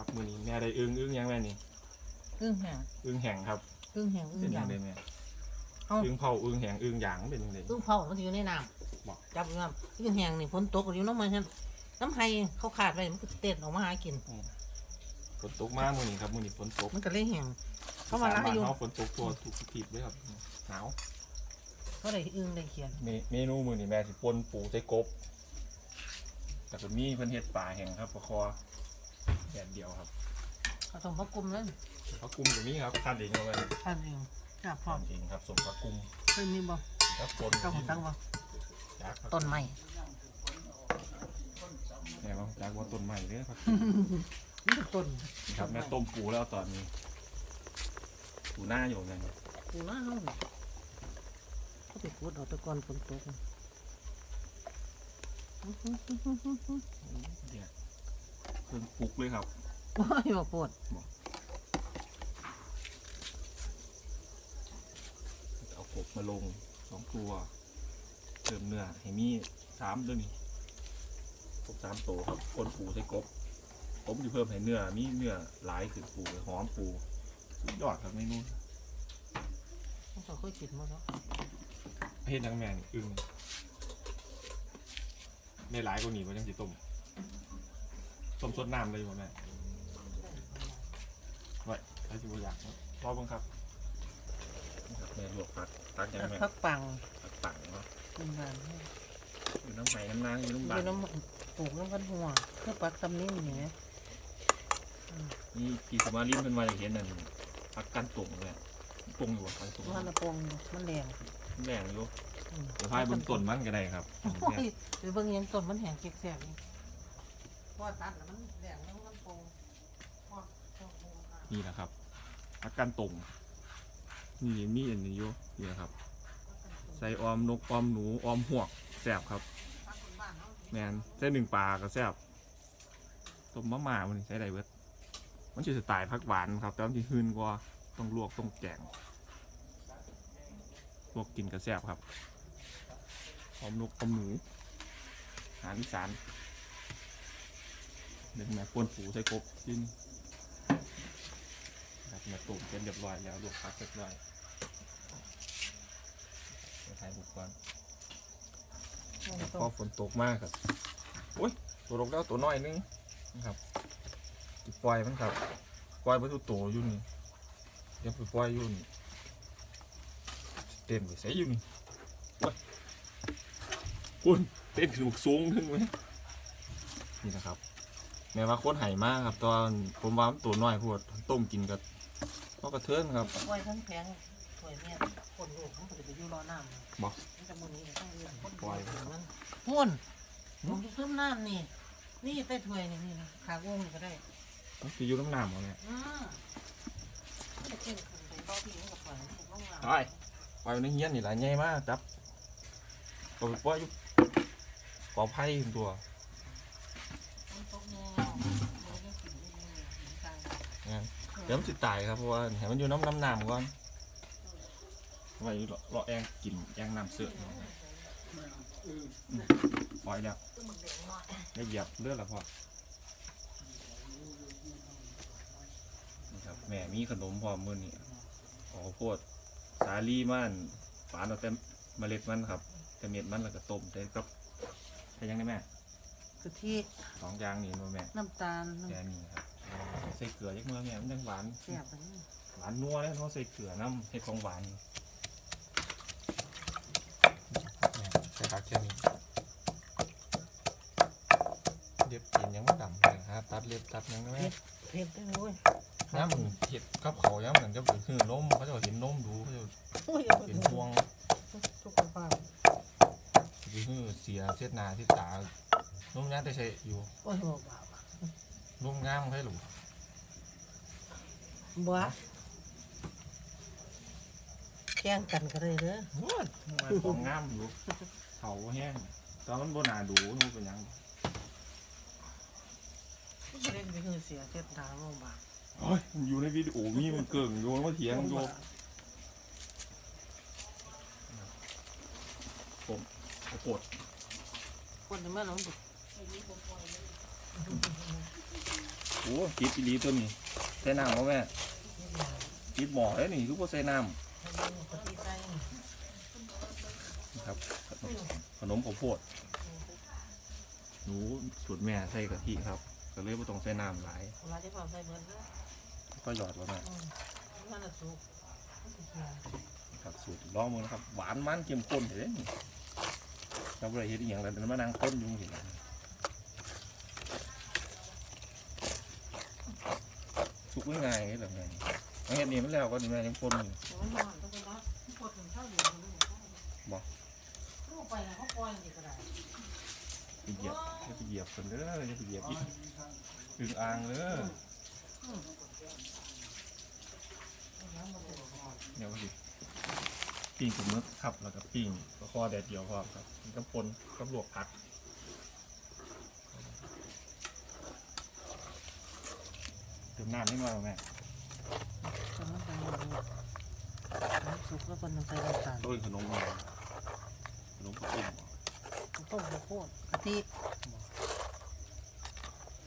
ครับมือนี้แม่ได้อึ้งอึ้งยังแม่นี่อึ้งแห้งอึ้งแห้งครับอึ้งแห้งอึ้งเป็นหยัยางงไงแม่เอ้าอึ้งเผาอึ้งแห้งอึ้งหยางเป็นยังไง อึ้งเผามันจะอยู่ในน้บอกำจับอยู่น้ำอึ้งแห้งนี่ฝนตกอยู่น้ำมันฉันน้ำไห้เขาขาดไปมันก็เต้นออกมาหากิน ฝนตกมากมือนี้ครับมือนี้ฝนตกมันก็เลยแห้งเขามาล้าอยู่สบ้นเฮฝนตกตัวถูกทิพย์เลยครับหนาวเขาได้อึ้งได้เขียนเมเมนูมือนี้แม่สิปนปูใส่กบแต่ก็มีเพิ่นเฮ็ดป่าแห้งครับปลาคอแดดเดียวครับเขาส่งพระกุมแล้วปลากุมก็มีครับคันเองเอาไว้ท่านเองจับพร้อคัมนเองครับสมปลากุมเคยมีบ่ครับปนเจ้าของตั้งบ่จากครับต้นไม้แม่ว่าจากว่าต้นใหม่เด้อครับนี่เป็นต้นครับแม่ต้มปูแล้วตอนนี้ปูหน้าอยู่ไงปูน้าเขาเนี่ยเขาไปขุดเอาแตะกอนฝนตกเนี่ย เพิ่งปลุกเลยครับโอ้ยบอกปวดเอากบมาลงสองตัวเติมเนื้อให้มีสามด้วยนี่กบสามตัวครับคนปูใส่กบผมจะเพิ่มให้เนื้อมีเนื้อหลายขึ้นปูหอมปูสุดยอดครับเมนูเขาเคยกินมาแล้วเฮ็ดทั้งแม่นอึ้งไม่หลายกว่านี้ว่าจังสิต้ม ต้มสดน้ำเลยบ่แม่ไว้ถ้าสิบ่อยากรอเบิ่งครับแม่ลวกผักตักยังแม่พักปังผักปังเนาะกินงานให้อยู่น้ำไหมน้ำนางอยู่น้ำอบานยู่น้ำปลูกน้ำกันหัวเพื่อปักตำนิ่มอย่างเงี้ยนี่พี่สมาลิมเป็นมาอย่างเห็นนั่นพักกันตุ่งเลยตุ่งอยู่อะกันตุ่งมันละปงมันแดงแรงอยู่อืมเดี๋ยวพายบนต้นมันก็ได้ครับ โอ้ยไปเบิ่งยังต้นมันแห้งแสบๆนี่เพราะว่าตัดแล้วมันแดงแล้วมันโปงพอพอโปงอะนี่นะครับพักกันตุ่งนี่มีอันนี้อยู่นี่นะครับ ใส่ออมนกออมหนูออมหวกแซ่บครับพักคนบ้านเนาะแมนใส่หนึ่งปลาก็แซ่บต้มมะม่ามันใส่ได้เบิดมันจะสไตล์พักหวานครับ แต่ว่าที่หืนกว่าต้องลวกต้องแกงลวกกินก็แซ่บครับออมนกออมหนูอาหารอีสาน เด็กแม่ปวนปูใส่กบกินครับแม่ตุ่มเป็นเรียบร้อยแล้วลวกพักเรียบร้อยเดี๋ยวถ่ายบุกก่อนพอฝนตกมากครับโอ้ยตัวลกแล้วตัวน้อยนึงนะครับสิปล่อยมันครับปล่อยไปทุกตัวอยู่นี่เดี๋ยวไปปล่อยอยู่นี่เต้นไปใส่อยู่นี่โอ้ยคุณเต้นขึ้นสูงขึ้นไหมนี่นะครับ แม้ว่าโคตรไห่มากครับ ตอนผมว่ามันตัวน้อยพวดต้มกินกับก็กระเทือนครับปล่อยทั้งแพงถวยเนี่ยคนลูกมันก็จะไปอยู่รอน้ำเลยบอกมันจะมันนี้ต้องเรียนคนปล่อยมันหุ่นผมจะเพิ่มน้ำนี่ นี่ใต้ถ้วยนี่นี่นะขาวงนี่ก็ได้ มันคืออยู่น้ำหนามเขาเนี่ยอืมจะกินคนไปเบ้าพี่มันก็ปล่อยมันลงน้ำไปปล่อยไว้ในเฮียนนี่แหละใหญ่มากจับตัวไปปล่อยอยู่ปอไผ่ตัว มันตกแนวมันยังกินได้เลยเหมือนกัน งั้น เดี๋ยวมันสิตายครับเพราะว่าเห็นมันอยู่น้ำน้ำน้ำก่อนไว้รอรอแองกินแองน้ำเสือกปล่อยแล้วได้เหยียบเลือดแล้วพอนี่ครับแม่มีขนมพร้อมมื้อนี้ขอโพดสาลี่มันฝานเอาแต่เมล็ดมันครับ แต่เม็ดมันแล้วก็ต้มใส่กับใส่ยังไงแม่คือที่สองอย่างนี่มาแม่ น้ำตาลน้ำแกนี่ครับ ใส่เกลือยักเมื่อแม่มันยังหวานแซ่บอันนี้หวานนัวเลยเขาใส่เกลือน้ำเห็ดของหวานใส่ผักแค่นี้เล็บกินยังไม่ดำเลยครับตัดเล็บตัดยังไงเผ็ดได้เลยย่ามเห็ดกับเขาย่ามเหมือนจะเป็นคือนมเขาจะเห็นนมดูเขาจะโอ้ยเอาไปเห็นพวงสุขภาพคือคือเสียเสียดหนาที่ตานมย่างแต่ใช่อยู่โอ้ยบอกบาปนมงามให้หรือ บัวแข่งกันก็ได้เด้อว้าของงามอยู่เขาแห้งตอนมันบนาดูนู่นเป็นหยังเล่นไปคือเสียเจ็ดดาวลงบาปโอ้ยมันอยู่ในวิดีโอมีมันเกิงโยนมาเถียงโยนผมข้าวโพดคนที่มาหลงบุเอ้จิบอีหลีตัวนี้ ใส่น้ำบ่แม่จิบหมอแล้วนี่ทุกคนใส่น้ำครับ ขนมข้าวโพดหนูสูตรแม่ใส่กะทิครับ ก็เลยไม่ต้องใส่น้ำหลายเวลาที่ความใส่เบิร์ดแล้วก็หยอดว่าแม่อืมมันจะสุกครับสูตรล้องมือนะครับ หวานมันเข้มข้นเลยนี่เราบ่ไปเฮ็ดอย่างไรเดี๋ยวมานั่งข้นยุ่งสิ สุกง่ายแบบนี้เอาเฮ็ดนี่มันแล้วก็นี่แม่ยังข้นอยู่เดี๋ยวมันร้อนต้องไปนอยู่ตรงนี้บ่ลูกไปเขาปล่อกไปเหยียบให้ไปเหยียบคนเด้ออย่าไปเหยียบอีกอึงอ่างเด้อเดี๋ยวก็ดิปิ้งกับมึกครับแล้วก็ปิ้งก็คอแดดเดียวพอครับมันก็ปนกับลวกผักเติม น้ำนิดหน่อยบ่แม่ตอนนั้นไปอยู่น้ำสุกแล้วคนต้องใส่น้ำตาลต้นขนมเนี่ยขนมปิ้งบ่ต้มข้าวโพดกะทิ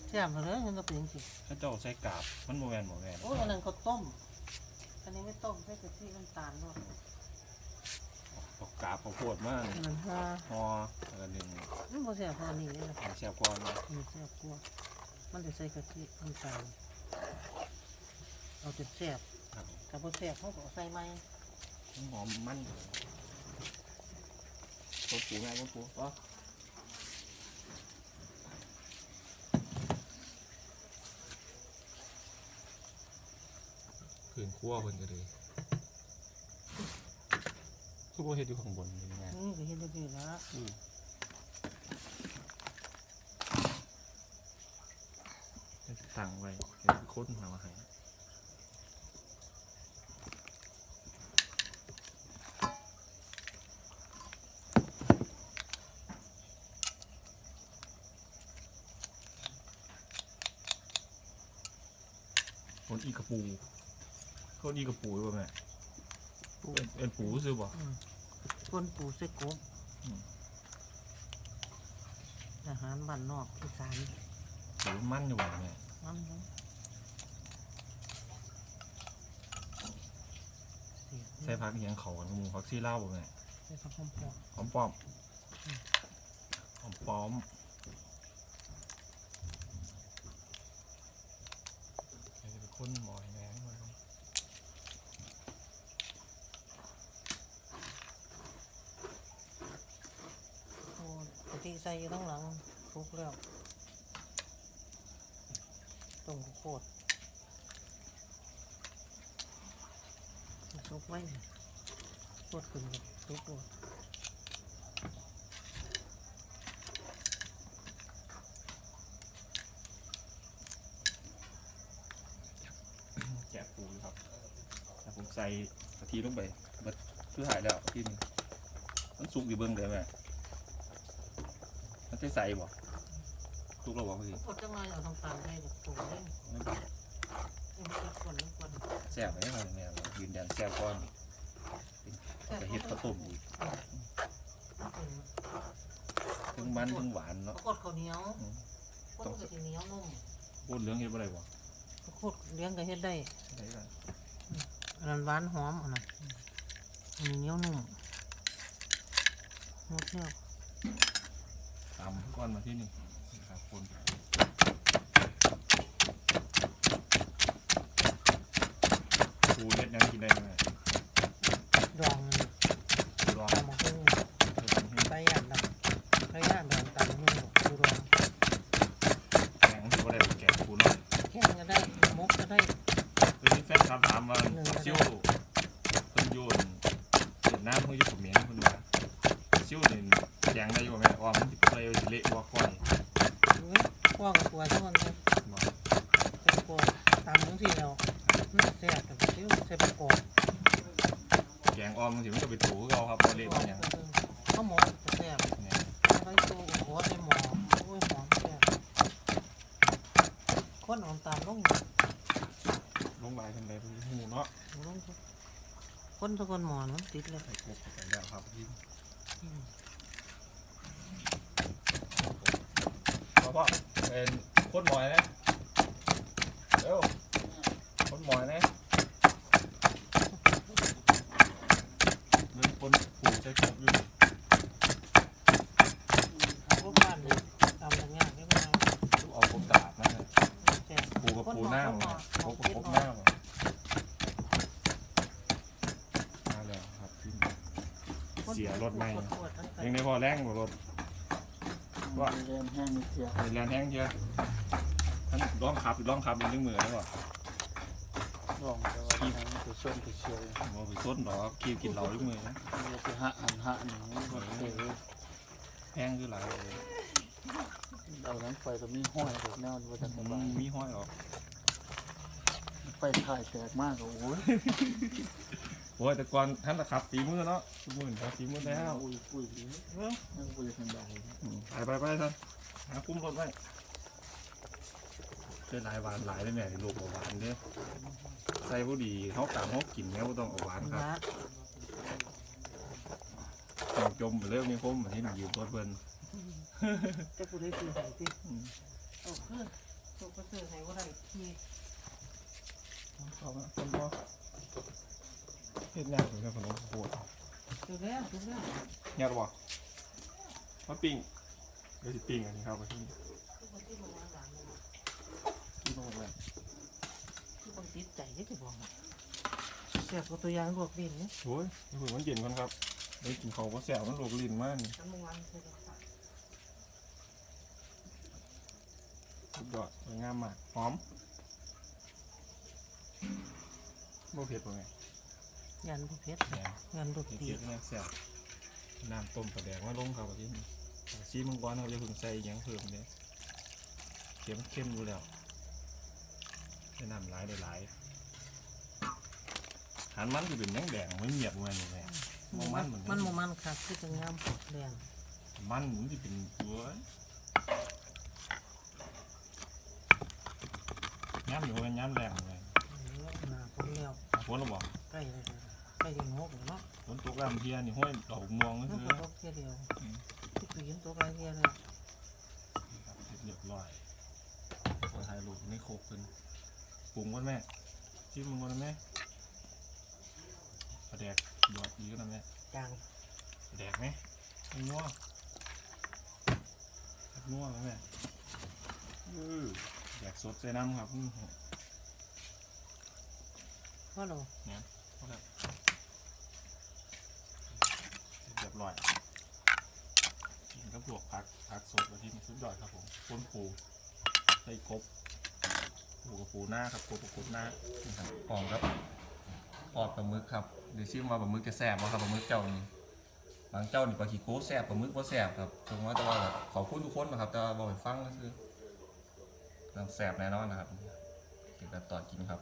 แซ่บเลยมันก็เป็นจริงถ้าเจ้าใส่กาบมันโมแมนโมแมนโอ้ยอันนั้นเขาต้ม อันนี้ไม่ต้มใส่กะทิน้ำตาลด้วยเอากาบข้าวโพดมาอันนั้นห่อห่อแล้วก็หนึ่งมันบ่แซ่บพออันนี้เลยนะแซ่บก่อนนะมันแซ่บกว่ามันจะใส่กะทิน้ำตาล เอาจนแซ่บครับกับบ่แซ่บเขาก็เอาใส่ไหมหอมมันต้มปูแม่ต้มปูก็ขืนคั่วเพิ่นก็เลยซุปเปอร์เฮ็ดอยู่ข้างบนนี่ไงนี่ก็เห็นได้ดีแล้วอืม ตั้งไว้เดี๋ยวค้นเอามาให้คนอีกระปูคนอีกระปูด้วยแม่ปูเอ็นเอ็นปูซื้อบ่คนปูใส่กบอืมอาหารบ้านนอกอีสานปูมันอยู่บ่แม่มั นเนาะเสียบใส่ผักเหียงเขากันหมูผักซี่เล่าบ่แม่ใส่ผักหอมปอกหอมป้อมหอมป้อมเดี๋ยวจะไปค้นหมอยแม่ให้มาดูโอ้กะทิใส่อยู่ข้างหลังคลุกแล้ว ต้มข้าวโพดซุกไว้โคตรขึ้นเลยซุกโพดแกะปูครับแต่ผมใส่กะทิลงไปเบิดคือหายแล้วที่นี่มันสุกอยู่เบิ่งเด้อแม่มันจะใส่บ่สุก แล้วบ่พี่กดจังเลยเอาน้ำตาลได้แบบปูเล่นไม่เป็นเอ็มจะคนน้ำคนแซ่บไหมครับแม่ยืนยันแซ่บก่อนจะเฮ็ดข้าวต้มอีกทั้งมันทั้งหวานเนาะกดข้าวเหนียวอืมกดกะทิเหนียวนุ่มพูดเรื่องเฮ็ดบ่ได้บ่กดเลี้ยงก็เฮ็ดได้ได้ล่ะอันนั้นหวานหอมอันนั้นอันนี้เหนียวนุ่มหมดแล้วตามก้อนมาที่นี่นะ ครับคนปูเฮ็ดยังกินได้ไหม ดองอันนี้ ลอง ตำมะฮุ่ง เฮ็ดให้ ใบย่างดำใบย่างดองตำมะฮุ่งปูดอง แกงสิบ่ได้แกงปูเนาะ แห้งก็ได้มกก็ได้ คือมีแฟนคลับถามว่าซิ่วเพิ่นอยู่เวียดนามเพิ่นอยู่เขมรเพิ่นว่าซิ่วนี่แกงได้อยู่ไหมว่ามันสิเปรี้ยวสิเละกว่าก้อย อุ้ยคั่วกับตัวทุกคนเลย บ่ ใส่กรอกตำทั้งทีแล้วมันแซ่บแต่ซิ้วใส่ประกอบ แกง อ้อมมันสิมันก็ไปถูคือเก่าครับบ่เละบ่หยังข้าวหมกแซ่บเนี่ยไว้ตัวโอ้โหในหม้อโอ้ยหอมแซ่บคนเออมตามลงอยู่ลงลายเพิ่นได้เพิ่นฮู้เนาะลงทุกคนทุกคนหมอนมันติดเลยใส่กบเข้าไปแล้วครับพี่อืมพ่อพ่อเป็นโคตรหมอยนะอยแน่เรื่องคน ปูใช้กบอยู่พวกบ้านเนี่ยทำอย่างเงี้ยไม่มาลูกเอากบกาดนะฮะแจกปูกับปูหน้ามันกบกับกบหน้ามันมาแล้วครับที่เสียรถไหมยังในพอแรงกว่ารถ ว่าเรียนแห้งนิดเดียวในแรงแห้งเชียอะท่านร้องขับร้องขับเป็นเรื่องมือแล้วว่ะ ลองแต่ว่าแห้งตัวส้นตัวเชียวมอไปส้นหรอคิวกินเหล้าด้วยมือนะมีไปหะอันหะหนึ่งก็เตะแห้งคือหลายเลยเอาน้ำไฟก็มีห้อยแบบแนวว่าจะสบายมีห้อยออกไฟถ่ายแตกมากโอ้ยโอ้ยแต่ก่อนท่านตะขับตีมือเนาะตีมือครับตีมือแล้วอุ้ยอุ้ยนั่งคุยกันได้ไปไปไปท่านหาคุ้มรถไว้ เจอหลายหวานหลายเลยแม่ลูกเอาหวานเด้อใส่บุดีเขาตามเขากินแม่บ่ต้องเอาหวานครับนะต้องจมไปเรื่องนี้คมเหมือนที่หนูยืมรถเพิ่นจะกูได้ซื้อไหนสิเอาขึ้นตัวก็ซื้อไหนว่าได้ขี่เอาละคนบ่เฮ็ดยากเลยครับขนมโคตรซื้อแล้วซื้อแล้วยากบ่มาปิ้งเดี๋ยวสิปิ้งอันนี้ครับไปที่ทุกคนที่มาหลังๆเลย ที่โน่นเลย ทุกคนติด ใจที่จะบอกเสียบกับตัวอยางลวกดินนี่โอ้ยนี่เพิ่งมันเย็นก่อนครับได้กินข้าวก็แซ่บมันโลกลิ้นมากนี่ทั้งวันเลยสุดยอดสวยงามมากหอมบ่เผ็ดบ่ไงยันบุเพชรแหนยันบุเผ็ดตีเผ็ดแม่แซ่บน้ำต้มปลาแดงมาลงครับที่นี่ซีมังกรเขาจะเพิ่งใส่อีหยังเพิ่มเนี่ยเค็มเข้มอยู่แล้วได้น้ำหลายได้หลาย หันมันจะเป็นแดงแดงๆไม่เงียบเงินเลยแม่มันมันมันโมมันค่ะคือจะงามปกแดงมันมันจะเป็นตัวย้ำอยู่เลยย้ำแรงเลยหนาผมแล้วฝนหรือเปล่าใกล้เลยใกล้จะงกเลยเนาะฝนตกลำเทียนี่ห้อยดอกม่วงก็นั่นคือก็ตกเทียเดียวที่ปีนตกไรเทียเลยเรียบร้อยพอถ่ายรูปนี่โคกขึ้นปรุงกันแม่จิ้มมันกันแม่ ปลาแดกยอดดีกันนะแม่จางปลาแดกไหมไม่นัวนัวไหมแม่อือแดกสดใส่น้ำครับอืมพ่อเราเอาละเรียบร้อยกินกับพวกผักผักสดกะทิสุดยอดครับผมต้นปูใส่กบปูกับปูหน้าครับกบกับกบหน้านะครับอ่องครับ ออดปลาหมึกครับเดี๋ยวชื่อมาปลาหมึกจะแซ่บบ่ครับปลาหมึกเจ้านี่บางเจ้านี่ปลาขี้โก้แซ่บปลาหมึกบ่แซ่บครับถึงว่าแต่ว่าแบบขอบคุณทุกคนนะครับแต่ว่าบอกให้ฟังก็คือเรื่องแซ่บแน่นอนนะครับเกี่ยวกับตอกินครับ